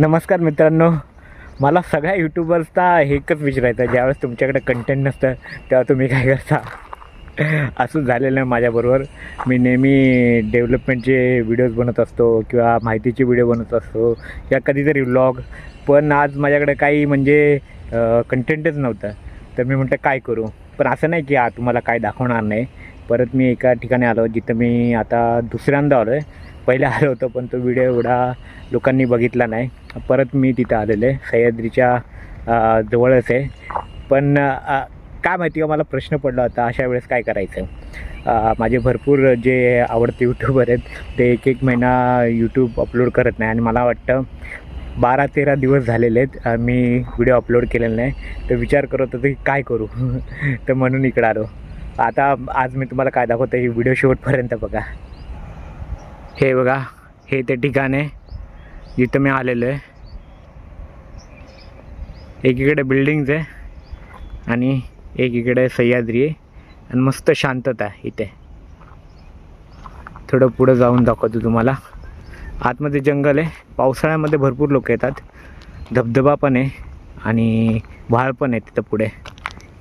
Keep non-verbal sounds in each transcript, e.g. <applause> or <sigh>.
नमस्कार मित्रांनो. मला सगळ्या यूट्यूबर्सचा एकच विचारायचं आहे. ज्यावेळेस तुमच्याकडे कंटेंट नसतं तेव्हा तुम्ही काय करता? असं झालेलं आहे माझ्याबरोबर. मी नेहमी डेव्हलपमेंटचे व्हिडिओज बनत असतो किंवा माहितीचे व्हिडिओ बनत असतो किंवा कधीतरी व्लॉग पण आज माझ्याकडे काही म्हणजे कंटेंटच नव्हतं. तर मी म्हटलं काय करू? पण असं नाही की आ तुम्हाला काय दाखवणार नाही. परत मी एका ठिकाणी आलो जिथं मी आता दुसऱ्यांदा आलो आहे पहिले आलो होतो पण तो व्हिडिओ एवढा लोकांनी बघितला नाही. परत मी तिथं आलेलो आहे. सह्याद्रीच्या जवळच आहे. पण काय माहिती का मला प्रश्न पडला होता अशा वेळेस काय करायचं? माझे भरपूर जे आवडते यूट्यूबर आहेत ते एक एक महिना यूट्यूब अपलोड करत नाही. आणि मला वाटतं बारा तेरा दिवस झालेले आहेत मी व्हिडिओ अपलोड केलेला नाही. तर विचार करत होतो की काय करू? <laughs> तर म्हणून इकडं आलो. आता आज मी तुम्हाला काय दाखवतो ही व्हिडिओ शेवटपर्यंत बघा. हे बघा हे ते ठिकाण आहे जिथं मी आलेलो आहे. एकीकडे बिल्डिंग्स आहे आणि एकीकडे सह्याद्री आहे आणि मस्त शांतता आहे इथे. थोडं पुढं जाऊन दाखवतो तुम्हाला. आतमध्ये जंगल आहे. पावसाळ्यामध्ये भरपूर लोक येतात. धबधबा पण आहे आणि व्हाळ पण आहे तिथं पुढे.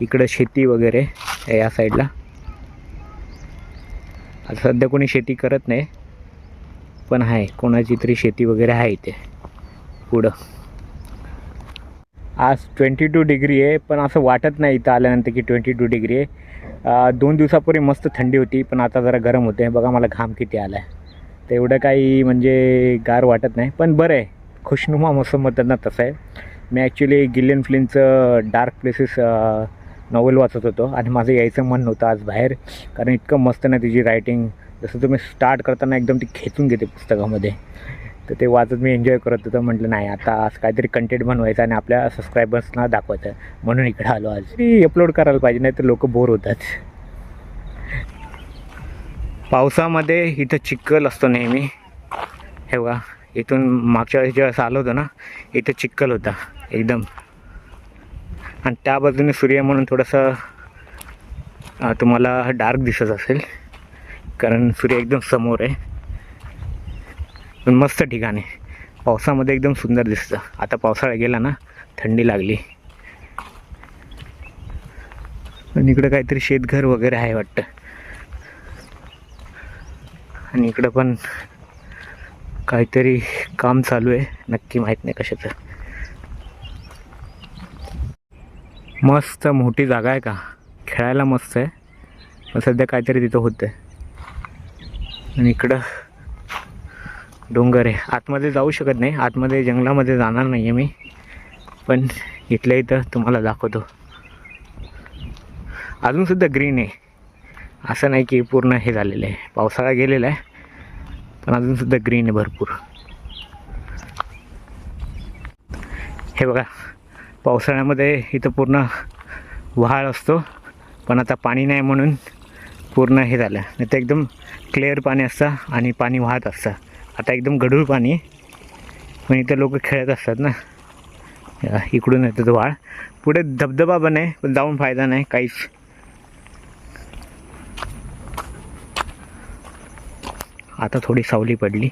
इकडं शेती वगैरे या साईडला आता सध्या कोणी शेती करत नाही. पण आहे. कोणाची तरी शेती वगैरे आहे इथे. पुढं. आज ट्वेंटी टू डिग्री आहे पण असं वाटत नाही इथं आल्यानंतर की ट्वेंटी टू डिग्री आहे दोन दिवसापूर्वी मस्त थंडी होती पण आता जरा गरम होते. बघा मला घाम किती आला आहे तर एवढं काही म्हणजे गार वाटत नाही पण बरं आहे. खुशनुमा मोसम होतं तसं आहे. मी ॲक्च्युली गिलियन फ्लिनचं डार्क प्लेसेस नॉवल वाचत होतो. आणि माझं यायचं मन नव्हतं आज बाहेर कारण इतकं मस्त ना तिची रायटिंग जसं तुम्ही स्टार्ट करताना एकदम ती खेचून घेते पुस्तकामध्ये. तर ते वाचत मी एन्जॉय करत होतं. म्हटलं नाही आता आज काहीतरी कंटेंट बनवायचं आणि आपल्या सबस्क्रायबर्सना दाखवायचं. म्हणून इकडे आलो आज. मी अपलोड करायला पाहिजे नाही तर लोक बोर होतात. पावसामध्ये इथं चिखल असतो नेहमी. हे बघा इथून मागच्या वेळेस जेव्हा आलो होतो ना इथं चिखल होता एकदम. आणि त्या बाजूने सूर्य म्हणून थोडंसं तुम्हाला डार्क दिसत असेल. कारण सूर्य एकदम समोर आहे. पण मस्त ठिकाण आहे. पावसामध्ये एकदम सुंदर दिसतं. आता पावसाळा गेला ना थंडी लागली. आणि इकडं काहीतरी शेतघर वगैरे आहे वाटतं. आणि इकडं पण काहीतरी काम चालू आहे. नक्की माहीत नाही कशाचं. मस्त मोठी जागा आहे का? खेळायला मस्त आहे. पण सध्या काहीतरी तिथं होतं आणि इकडं डोंगर आहे. आतमध्ये जाऊ शकत नाही. आतमध्ये जंगलामध्ये जाणार नाही आहे मी. पण इथल्या इथं तुम्हाला दाखवतो. अजूनसुद्धा ग्रीन आहे. असं नाही की पूर्ण हे झालेलं आहे. पावसाळा गेलेला आहे. पण अजूनसुद्धा ग्रीन आहे भरपूर. हे बघा. पावसाळ्यामध्ये इथं पूर्ण व्हाळ असतो. पण आता पाणी नाही म्हणून पूर्ण हे झालं. नाही तर एकदम क्लिअर पाणी असतं आणि पाणी वाहत असतं. आता एकदम गढूळ पाणी. आहे पण इथं लोक खेळत असतात ना. इकडून येतं तो वाळ. पुढे धबधबा पण आहे पण जाऊन फायदा नाही काहीच. आता थोडी सावली पडली.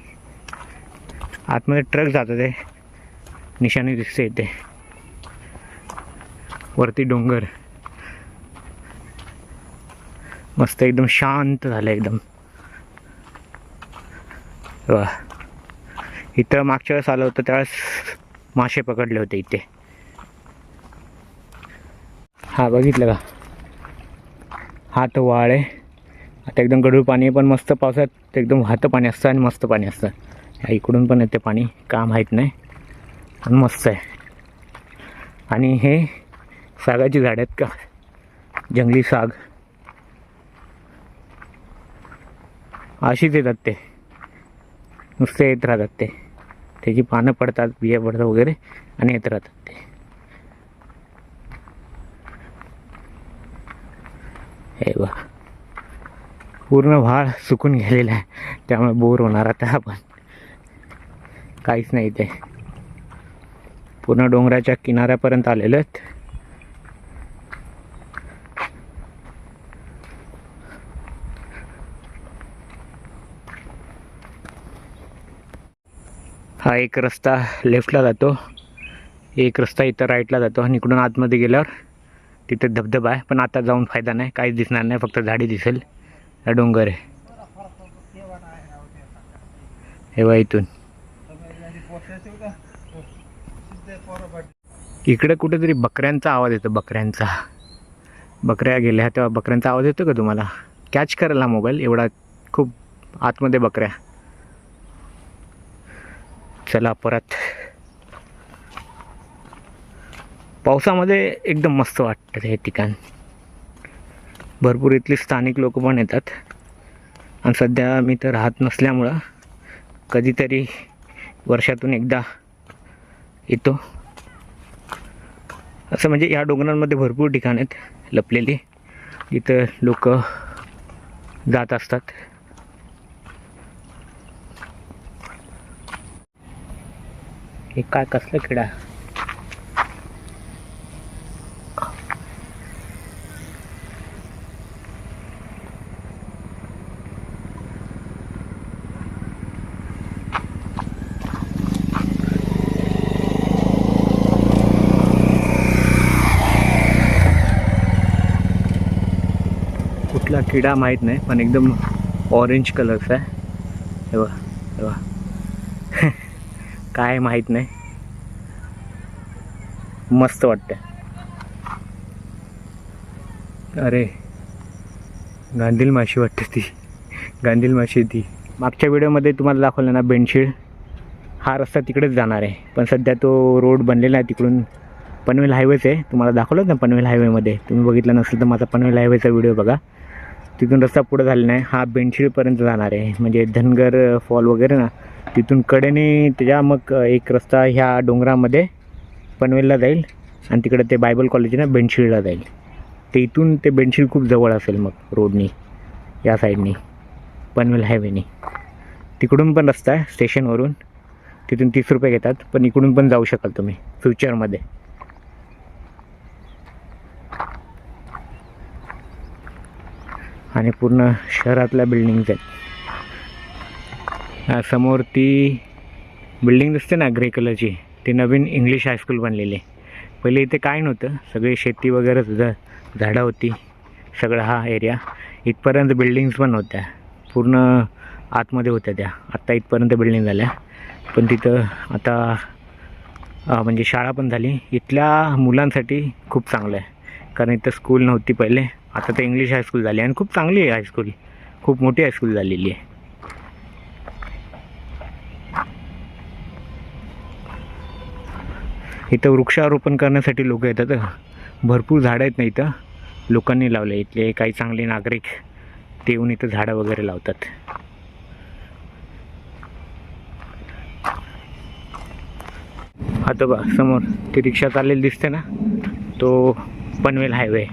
आतमध्ये ट्रक जात ते. निशाणी दिसते इथे वरती डोंगर. मस्त एकदम शांत झालं एकदम. वा. इथं मागच्या वेळेस आलं होतं त्यावेळेस मासे पकडले होते इथे. हा बघितलं का? हा तो वाळ आहे. आता एकदम गढूळ पाणी आहे पण मस्त पावसात एकदम वाहतं पाणी असतं आणि मस्त पाणी असतं. ह्या इकडून पण येते पाणी का माहीत नाही. आणि मस्त आहे. आणि हे सागाची झाड आहेत का? जंगली साग. अशीच येतात ते नुसते येत राहतात ते. त्याची पानं पडतात बिया पडतात वगैरे आणि येत राहतात ते. हे बा पूर्ण भाळ सुकून गेलेला आहे. त्यामुळे बोर होणार आता आपण. काहीच नाही ते पूर्ण डोंगराच्या किनाऱ्यापर्यंत आलेलं आहेत. हा एक रस्ता लेफ्टला जातो. एक रस्ता इथं राईटला जातो आणि इकडून आतमध्ये गेल्यावर तिथं धबधबा आहे. पण आता जाऊन फायदा नाही. काहीच दिसणार नाही. फक्त झाडी दिसेल. हा डोंगर आहे. हे बघा इथून. इकडे कुठेतरी बकऱ्यांचा आवाज येतो. बकऱ्यांचा. बकऱ्या गेल्या तेव्हा बकऱ्यांचा आवाज येतो का तुम्हाला? कॅच करायला मोबाईल एवढा खूप आतमध्ये बकऱ्या. चला परत. पावसामध्ये एकदम मस्त वाटतं हे ठिकाण. भरपूर इथली स्थानिक लोक पण येतात. आणि सध्या मी तर राहत नसल्यामुळं कधीतरी वर्षातून एकदा येतो. असं म्हणजे या डोंगरांमध्ये भरपूर ठिकाण आहेत लपलेली. इथं लोक जात असतात. हे काय कसलं किडा कुठला किडा माहीत नाही पण एकदम ऑरेंज कलरचा आहे. हे बघा हे <laughs> काय माहीत नाही. मस्त वाटतं अरे गांधील माशी वाटते ती. गांधील माशी ती. मागच्या व्हिडिओमध्ये तुम्हाला दाखवलं ना बेंडशीळ? हा रस्ता तिकडेच जाणार आहे. पण सध्या तो रोड बनलेला आहे तिकडून. पनवेल हायवेच आहे. तुम्हाला दाखवलं ना पनवेल हायवेमध्ये तुम्ही बघितलं नसेल तर माझा पनवेल हायवेचा व्हिडिओ बघा. तिथून रस्ता पुढे झाला नाही हा बेंडशीळपर्यंत जाणार आहे. म्हणजे धनगर फॉल वगैरे ना. तिथून कडेने त्याच्या मग एक रस्ता ह्या डोंगरामध्ये पनवेलला जाईल आणि तिकडे ते बायबल कॉलेज आहे ना जाईल. ते इथून ते बेंडशीळ खूप जवळ असेल मग रोडनी या साईडनी पनवेल हायवेनी. तिकडून पण रस्ता आहे स्टेशनवरून. तिथून तीस रुपये घेतात पण इकडून पण जाऊ शकाल तुम्ही फ्युचरमध्ये. आणि पूर्ण शहरातल्या बिल्डिंग्स आहेत. समोर ती बिल्डिंग दिसते ना ग्रे कलरची ती नवीन इंग्लिश हायस्कूल बनलेली. आहे पहिले इथे काय नव्हतं सगळी शेती वगैरे सुद्धा झाडं होती. सगळा हा एरिया इथपर्यंत बिल्डिंग्स पण होत्या. पूर्ण आतमध्ये होत्या त्या. आत्ता इथपर्यंत बिल्डिंग झाल्या. पण तिथं आता म्हणजे शाळा पण झाली. इथल्या मुलांसाठी खूप चांगलं आहे. कारण इथं स्कूल नव्हती पहिले. आता तर इंग्लिश हायस्कूल झाली. आणि खूप चांगली आहे हायस्कूल खूप मोठी हायस्कूल झालेली आहे. इथं वृक्षारोपण करण्यासाठी लोक येतात. भरपूर झाडं आहेत ना इथं. लोकांनी लावले. इथले काही चांगले नागरिक ते येऊन इथं झाडं वगैरे लावतात. आता बा समोर ती रिक्षा चाललेली दिसते ना? तो पनवेल हायवे.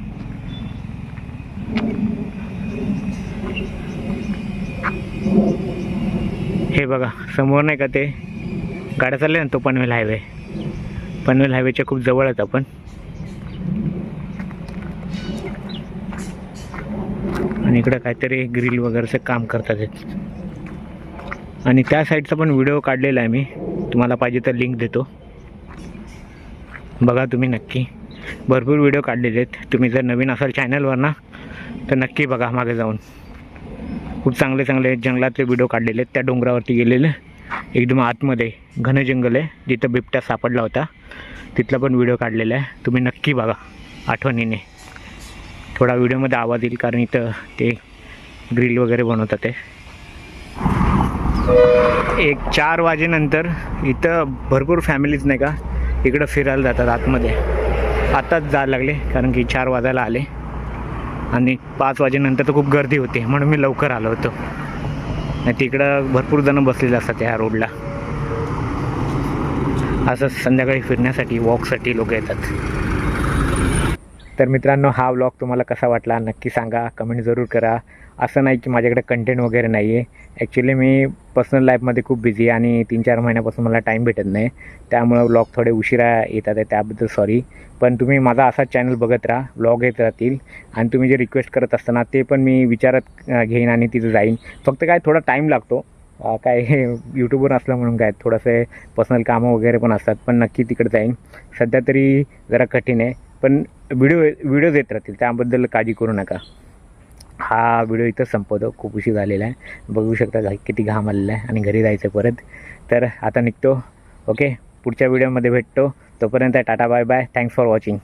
हे बघा समोर नाही का ते? गाड्या चालल्या ना तो पनवेल हायवे? पनवेल हायवेच्या खूप जवळ आहेत आपण. आणि इकडं काहीतरी ग्रिल वगैरेचं काम करतात आणि त्या साईडचा पण व्हिडिओ काढलेला आहे मी. तुम्हाला पाहिजे तर लिंक देतो. बघा तुम्ही नक्की. भरपूर व्हिडिओ काढलेले आहेत. तुम्ही जर नवीन असाल चॅनलवर ना तर नक्की बघा मागे जाऊन. खूप चांगले चांगले जंगलातले व्हिडिओ काढलेले आहेत. त्या डोंगरावरती गेलेले. एकदम आतमध्ये घन जंगल आहे. जिथं बिबट्या सापडला होता. तिथला पण व्हिडिओ काढलेला आहे. तुम्ही नक्की बघा. आठवणीने. थोडा व्हिडिओमध्ये आवाज येईल कारण इथं ते ग्रिल वगैरे बनवतात ते एक चार वाजेनंतर इथं भरपूर फॅमिलीज नाही का इकडं फिरायला जातात आतमध्ये. आताच जायला लागले कारण की चार वाजायला आले. आणि पाच वाजेनंतर तर खूप गर्दी होते. म्हणून मी लवकर आलो होतो. नाही तिकडं भरपूर जणं बसलेले असतात ह्या रोडला असं संध्याकाळी फिरण्यासाठी वॉकसाठी लोक येतात. तर मित्रांनो हा व्लॉग तुम्हाला कसा वाटला नक्की सांगा. कमेंट जरूर करा. असं नाही की माझ्याकडे कंटेंट वगैरे नाही आहे ॲक्च्युली मी पर्सनल लाईफमध्ये खूप बिझी आहे आणि तीन चार महिन्यापासून मला टाईम भेटत नाही. त्यामुळं व्लॉग थोडे उशिरा येतात आहे त्याबद्दल सॉरी पण तुम्ही माझा असाच चॅनल बघत राहा व्लॉग येत राहतील. आणि तुम्ही जे रिक्वेस्ट करत असताना ते पण मी विचारात घेईन आणि तिथं जाईन. फक्त काय थोडा टाईम लागतो. काय हे यूट्यूबवर असलं म्हणून काय थोडंसं पर्सनल कामं वगैरे पण असतात पण नक्की तिकडे जाईन. सध्या तरी जरा कठीण आहे पण व्हिडिओ व्हिडिओज येत राहतील त्याबद्दल काळजी करू नका. हा व्हिडिओ इथं संपवतो. खूप उशीर झालेला आहे. बघू शकता घा- किती घाम आलेला आहे आणि घरी जायचं परत. तर आता निघतो. ओके पुढच्या व्हिडिओमध्ये भेटतो. तोपर्यंत tata bye bye thanks for watching